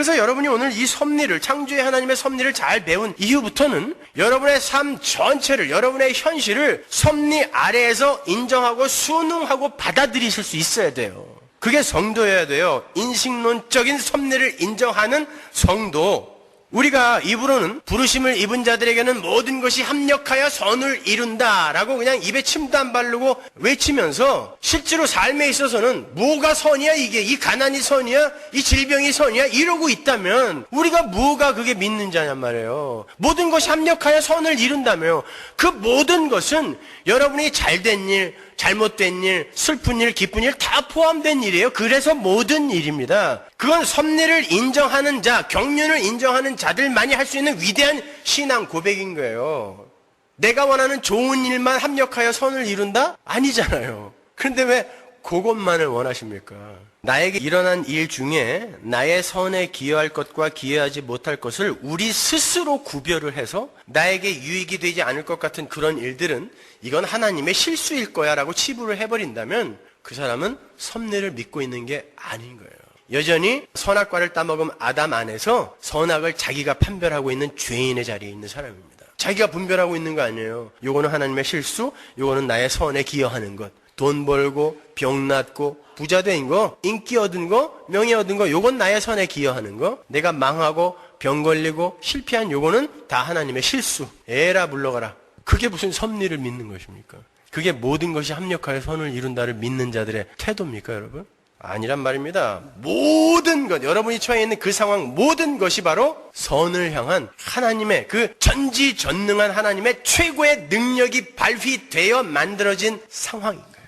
그래서 여러분이 오늘 이 섭리를 창조의 하나님의 섭리를 잘 배운 이후부터는 여러분의 삶 전체를 여러분의 현실을 섭리 아래에서 인정하고 순응하고 받아들이실 수 있어야 돼요. 그게 성도여야 돼요. 인식론적인 섭리를 인정하는 성도. 우리가 입으로는 부르심을 입은 자들에게는 모든 것이 합력하여 선을 이룬다라고 그냥 입에 침도 안 바르고 외치면서 실제로 삶에 있어서는 뭐가 선이야? 이게 이 가난이 선이야? 이 질병이 선이야? 이러고 있다면 우리가 뭐가 그게 믿는 자냔 말이에요. 모든 것이 합력하여 선을 이룬다며 그 모든 것은 여러분이 잘된 일, 잘못된 일, 슬픈 일, 기쁜 일 다 포함된 일이에요. 그래서 모든 일입니다. 그건 섭리를 인정하는 자, 경륜을 인정하는 자들만이 할 수 있는 위대한 신앙 고백인 거예요. 내가 원하는 좋은 일만 합력하여 선을 이룬다? 아니잖아요. 그런데 왜 그것만을 원하십니까? 나에게 일어난 일 중에 나의 선에 기여할 것과 기여하지 못할 것을 우리 스스로 구별을 해서 나에게 유익이 되지 않을 것 같은 그런 일들은 이건 하나님의 실수일 거야 라고 치부를 해버린다면 그 사람은 섭리를 믿고 있는 게 아닌 거예요. 여전히 선악과를 따먹은 아담 안에서 선악을 자기가 판별하고 있는 죄인의 자리에 있는 사람입니다. 자기가 분별하고 있는 거 아니에요. 요거는 하나님의 실수, 요거는 나의 선에 기여하는 것. 돈 벌고, 병 낫고, 부자 된 거, 인기 얻은 거, 명예 얻은 거, 요건 나의 선에 기여하는 거. 내가 망하고, 병 걸리고, 실패한 요거는 다 하나님의 실수. 에라 물러가라. 그게 무슨 섭리를 믿는 것입니까? 그게 모든 것이 합력하여 선을 이룬다를 믿는 자들의 태도입니까, 여러분? 아니란 말입니다. 모든 것, 여러분이 처해 있는 그 상황, 모든 것이 바로 선을 향한 하나님의 그 전지전능한 하나님의 최고의 능력이 발휘되어 만들어진 상황인 거예요.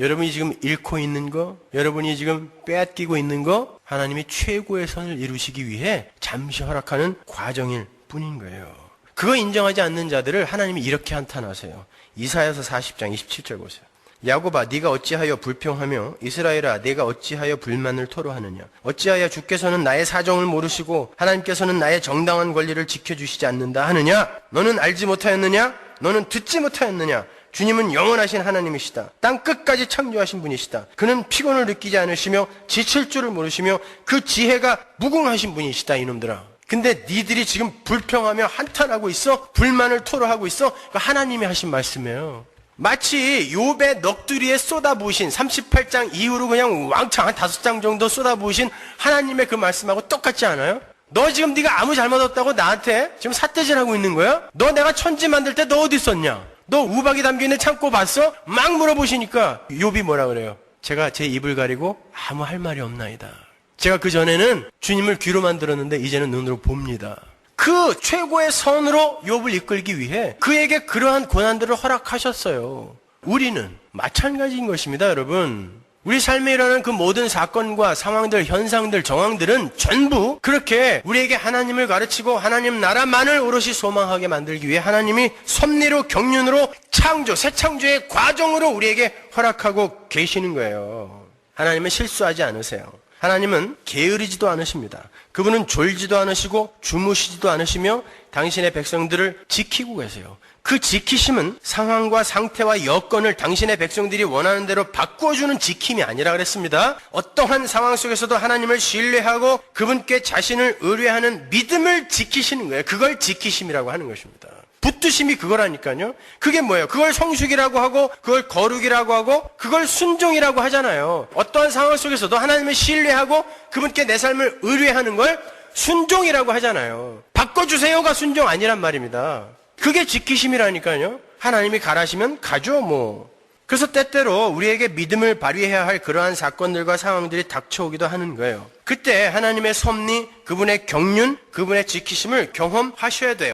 여러분이 지금 잃고 있는 거, 여러분이 지금 빼앗기고 있는 거, 하나님이 최고의 선을 이루시기 위해 잠시 허락하는 과정일 뿐인 거예요. 그거 인정하지 않는 자들을 하나님이 이렇게 한탄하세요. 이사야서 40장 27절 보세요. 야곱아 네가 어찌하여 불평하며 이스라엘아 네가 어찌하여 불만을 토로하느냐 어찌하여 주께서는 나의 사정을 모르시고 하나님께서는 나의 정당한 권리를 지켜주시지 않는다 하느냐 너는 알지 못하였느냐 너는 듣지 못하였느냐 주님은 영원하신 하나님이시다 땅 끝까지 창조하신 분이시다 그는 피곤을 느끼지 않으시며 지칠 줄을 모르시며 그 지혜가 무궁하신 분이시다 이놈들아 근데 니들이 지금 불평하며 한탄하고 있어 불만을 토로하고 있어 그 하나님이 하신 말씀이에요 마치 욥의 넋두리에 쏟아부으신 38장 이후로 그냥 왕창 한 다섯 장 정도 쏟아부으신 하나님의 그 말씀하고 똑같지 않아요? 너 지금 네가 아무 잘못 없다고 나한테 지금 삿대질하고 있는 거야? 너 내가 천지 만들 때 너 어디 있었냐? 너 우박이 담겨 있는 창고 봤어? 막 물어보시니까 욥이 뭐라 그래요? 제가 제 입을 가리고 아무 할 말이 없나이다. 제가 그 전에는 주님을 귀로 만 들었는데 이제는 눈으로 봅니다. 그 최고의 선으로 욥을 이끌기 위해 그에게 그러한 고난들을 허락하셨어요. 우리는 마찬가지인 것입니다, 여러분. 우리 삶에 일어나는 그 모든 사건과 상황들, 현상들, 정황들은 전부 그렇게 우리에게 하나님을 가르치고 하나님 나라만을 오롯이 소망하게 만들기 위해 하나님이 섭리로 경륜으로 창조, 새 창조의 과정으로 우리에게 허락하고 계시는 거예요. 하나님은 실수하지 않으세요. 하나님은 게으르지도 않으십니다. 그분은 졸지도 않으시고 주무시지도 않으시며 당신의 백성들을 지키고 계세요. 그 지키심은 상황과 상태와 여건을 당신의 백성들이 원하는 대로 바꾸어주는 지킴이 아니라 그랬습니다. 어떠한 상황 속에서도 하나님을 신뢰하고 그분께 자신을 의뢰하는 믿음을 지키시는 거예요. 그걸 지키심이라고 하는 것입니다. 붙드심이 그거라니까요. 그게 뭐예요? 그걸 성숙이라고 하고, 그걸 거룩이라고 하고, 그걸 순종이라고 하잖아요. 어떠한 상황 속에서도 하나님을 신뢰하고 그분께 내 삶을 의뢰하는 걸 순종이라고 하잖아요. 바꿔주세요가 순종 아니란 말입니다. 그게 지키심이라니까요. 하나님이 가라시면 가죠, 뭐. 그래서 때때로 우리에게 믿음을 발휘해야 할 그러한 사건들과 상황들이 닥쳐오기도 하는 거예요. 그때 하나님의 섭리, 그분의 경륜, 그분의 지키심을 경험하셔야 돼요.